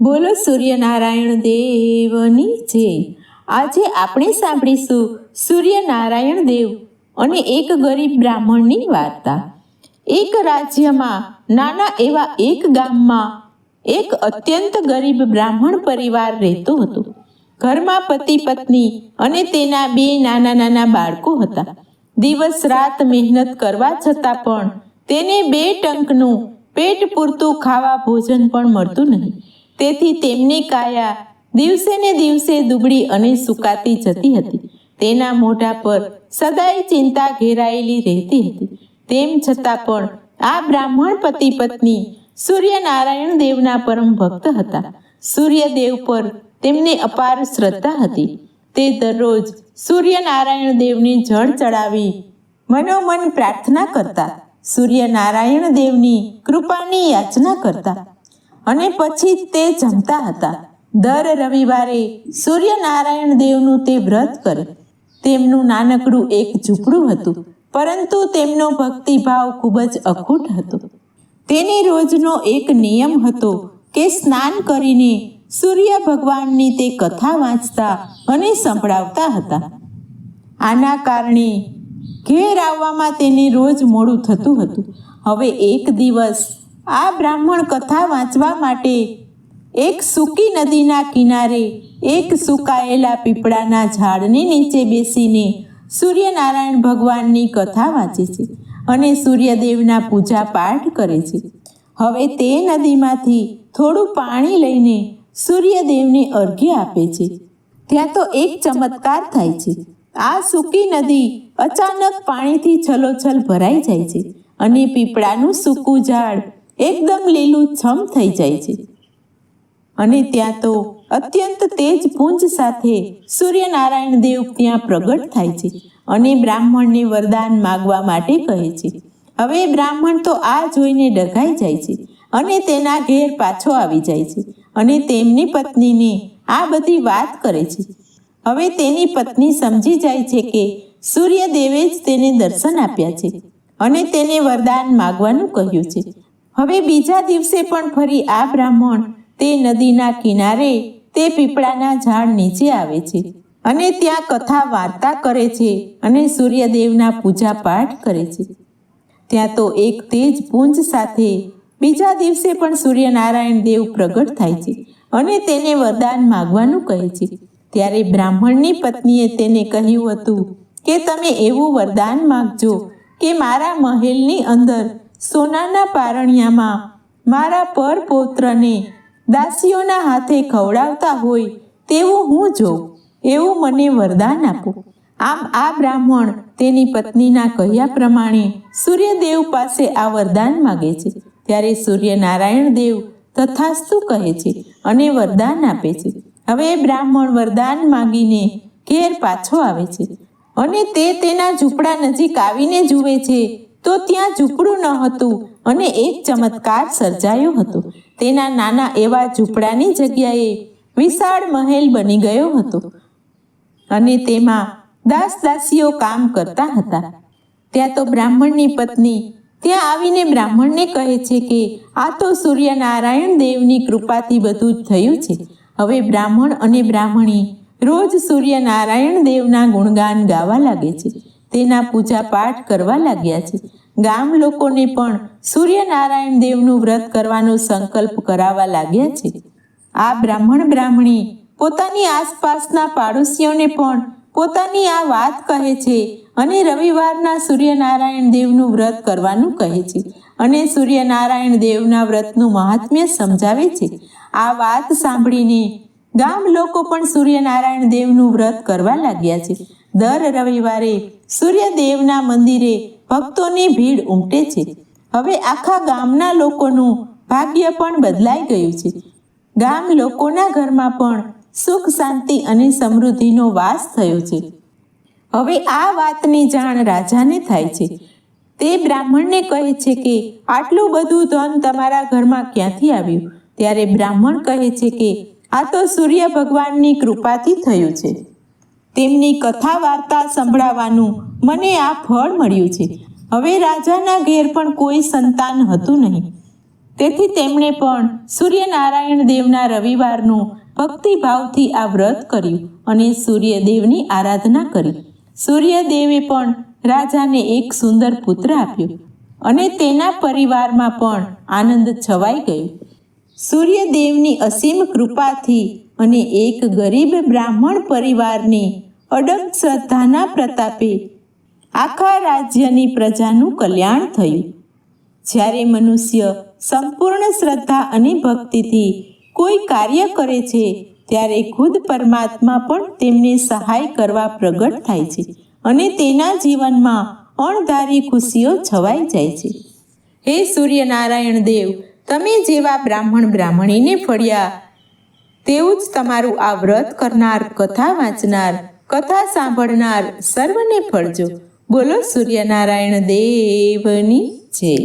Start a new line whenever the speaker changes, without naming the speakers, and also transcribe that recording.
બોલો સૂર્યનારાયણ દેવની જય. આજે આપણે સાંભળીશું સૂર્યનારાયણ દેવ અને એક ગરીબ બ્રાહ્મણની વાર્તા. એક રાજ્યમાં નાના એવા એક ગામમાં એક અત્યંત ગરીબ બ્રાહ્મણ પરિવાર રહેતો હતો. ઘરમાં પતિ, પત્ની અને તેના બે નાના નાના બાળકો હતા. દિવસ રાત મહેનત કરવા છતાં પણ તેને બે ટંકનું પેટ પૂરતું ખાવા ભોજન પણ મળતું નહીં. તેથી તેમની કાયા દિવસે ને દિવસે દુબળી અને સુકાતી જતી હતી. તેના મોઢા પર સદાય ચિંતા ઘેરાયેલી રહેતી હતી. તેમ છતાં પણ આ બ્રાહ્મણ પતિ પત્ની સૂર્યનારાયણ દેવના પરમ ભક્ત હતા. સૂર્યદેવ પર તેમને અપાર શ્રદ્ધા હતી. તે દરરોજ સૂર્યનારાયણ દેવને જળ ચડાવી મનોમન પ્રાર્થના કરતા. સૂર્યનારાયણ દેવની કૃપાની યાચના કરતા. અને પછી તે જમતા હતા. દર રવિવારે સૂર્યનારાયણ દેવનું તે વ્રત કરે. તેમનું નાનકડું એક ઝૂંપડું હતું, પરંતુ તેમનો ભક્તિભાવ ખૂબ જ અખૂટ હતો. તેની રોજનો એક નિયમ હતો કે સ્નાન કરીને સૂર્ય ભગવાનની તે કથા વાંચતા અને સંભળાવતા હતા. આના કારણે ઘેર આવવામાં તેને રોજ મોડું થતું હતું. હવે એક દિવસ આ બ્રાહ્મણ કથા વાંચવા માટે એક સૂકી નદીના કિનારે એક સુકાયેલા પીપળાના ઝાડની નીચે બેસીને સૂર્યનારાયણ ભગવાનની કથા વાંચે છે અને સૂર્યદેવના પૂજા પાઠ કરે છે. હવે તે નદીમાંથી થોડું પાણી લઈને સૂર્યદેવને અર્ઘ્ય આપે છે. ત્યાં તો એક ચમત્કાર થાય છે. આ સૂકી નદી અચાનક પાણીથી છલોછલ ભરાઈ જાય છે અને પીપળાનું સૂકું ઝાડ એકદમ લીલું છમ થઈ જાય છે. અને ત્યાં તો અત્યંત તેજ પુંજ સાથે સૂર્યનારાયણ દેવ ત્યાં પ્રગટ થાય છે અને બ્રાહ્મણને વરદાન માગવા માટે કહે છે. હવે બ્રાહ્મણ તો આ જોઈને ડઘાઈ જાય છે અને તેના ઘેર પાછો આવી જાય છે અને તેમની પત્નીને આ બધી વાત કરે છે. હવે તેની પત્ની સમજી જાય છે કે સૂર્યદેવે જ તેને દર્શન આપ્યા છે અને તેને વરદાન માગવાનું કહ્યું છે. હવે બીજા દિવસે પણ ફરી આ બ્રાહ્મણ તે નદીના કિનારે તે પીપળાના ઝાડ નીચે આવે છે અને ત્યાં કથા વાર્તા કરે છે અને સૂર્યદેવના પૂજા પાઠ કરે છે. ત્યાં તો એક તેજ પુંજ સાથે બીજા દિવસે પણ સૂર્યનારાયણ દેવ પ્રગટ થાય છે અને તેને વરદાન માગવાનું કહે છે. ત્યારે બ્રાહ્મણની પત્નીએ તેને કહ્યું હતું કે, તમે એવું વરદાન માગજો કે મારા મહેલની અંદર સોનાના પારણિયામાં મારા પર પૌત્રને દાસીઓના હાથે ખવડાવતા હોય તેવું હું જોઉં, એવું મને વરદાન આપો. આમ આ બ્રાહ્મણ તેની પત્નીના કહ્યા પ્રમાણે સૂર્યદેવ પાસે આ વરદાન માગે છે. ત્યારે સૂર્યનારાયણ દેવ તથાસ્તુ કહે છે અને વરદાન આપે છે. હવે બ્રાહ્મણ વરદાન માંગીને ઘેર પાછો આવે છે અને તે તેના ઝૂંપડા નજીક આવીને જુએ છે તો ત્યાં ઝૂંપડું ન હતું અને એક ચમત્કાર સર્જાયો હતો. તેના નાના એવા ઝૂંપડાની જગ્યાએ વિશાળ મહેલ બની ગયો હતો અને તેમાં દાસ દાસીઓ કામ કરતા હતા. ત્યાં તો બ્રાહ્મણની પત્ની, ત્યાં આવીને બ્રાહ્મણને કહે છે કે, આ તો સૂર્યનારાયણ દેવની કૃપાથી બધું જ થયું છે. હવે બ્રાહ્મણ અને બ્રાહ્મણી રોજ સૂર્યનારાયણ દેવના ગુણગાન ગાવા લાગે છે. તેના પૂજા પાઠ કરવા લાગ્યા છે. ગામ લોકોને પણ સૂર્યનારાયણ દેવનું વ્રત કરવાનો સંકલ્પ કરાવવા લાગ્યા છે. આ બ્રાહ્મણ બ્રાહ્મણી પોતાની આસપાસના પાડોશીઓને પણ પોતાની આ વાત કહે છે અને રવિવારના સૂર્યનારાયણ દેવનું વ્રત કરવાનું કહે છે અને સૂર્યનારાયણ દેવના વ્રતનું મહાત્મ્ય સમજાવે છે. આ વાત સાંભળીને ગામ લોકો પણ સૂર્યનારાયણ દેવનું વ્રત કરવા લાગ્યા છે. દર રવિવારે સૂર્યદેવના મંદિરે ભક્તોની ભીડ ઉમટે છે. હવે આખા ગામના લોકોનું ભાગ્ય પણ બદલાઈ ગયું છે. ગામ લોકોના ઘરમાં પણ સુખ, શાંતિ અને સમૃદ્ધિનો વાસ થયો છે. હવે આ વાતની જાણ રાજાને થાય છે. તે બ્રાહ્મણને કહે છે કે, આટલું બધું ધન તમારા ઘરમાં ક્યાંથી આવ્યું? ત્યારે બ્રાહ્મણ કહે છે કે, આ તો સૂર્ય ભગવાનની કૃપાથી થયું છે. તેમની કથા વાર્તા સંભળાવવાનું મને આ ફળ મળ્યું છે. હવે રાજાના ઘેર પણ કોઈ સંતાન હતું નહીં. તેથી તેમણે પણ સૂર્યનારાયણ દેવના રવિવારનું ભક્તિભાવથી આ વ્રત કર્યું અને સૂર્યદેવની આરાધના કરી. સૂર્યદેવે પણ રાજાને એક સુંદર પુત્ર આપ્યો અને તેના પરિવારમાં પણ આનંદ છવાઈ ગયો. સૂર્યદેવની અસીમ કૃપાથી અને એક ગરીબ બ્રાહ્મણ પરિવારની અડગ શ્રદ્ધાના પ્રતાપે આખા રાજ્યની પ્રજાનું કલ્યાણ થયું. જ્યારે મનુષ્ય સંપૂર્ણ શ્રદ્ધા અને ભક્તિથી કોઈ કાર્ય કરે છે, ત્યારે ખુદ પરમાત્મા પણ તેમને સહાય કરવા પ્રગટ થાય છે અને તેના જીવનમાં અણધારી ખુશીઓ છવાઈ જાય છે. હે સૂર્યનારાયણ દેવ તમે જેવા બ્રાહ્મણ બ્રાહ્મણીને ફળ્યા, તેવું જ તમારું આ વ્રત કરનાર, કથા વાંચનાર, કથા સાંભળનાર સર્વને ફળજો. બોલો સૂર્યનારાયણ દેવની જય.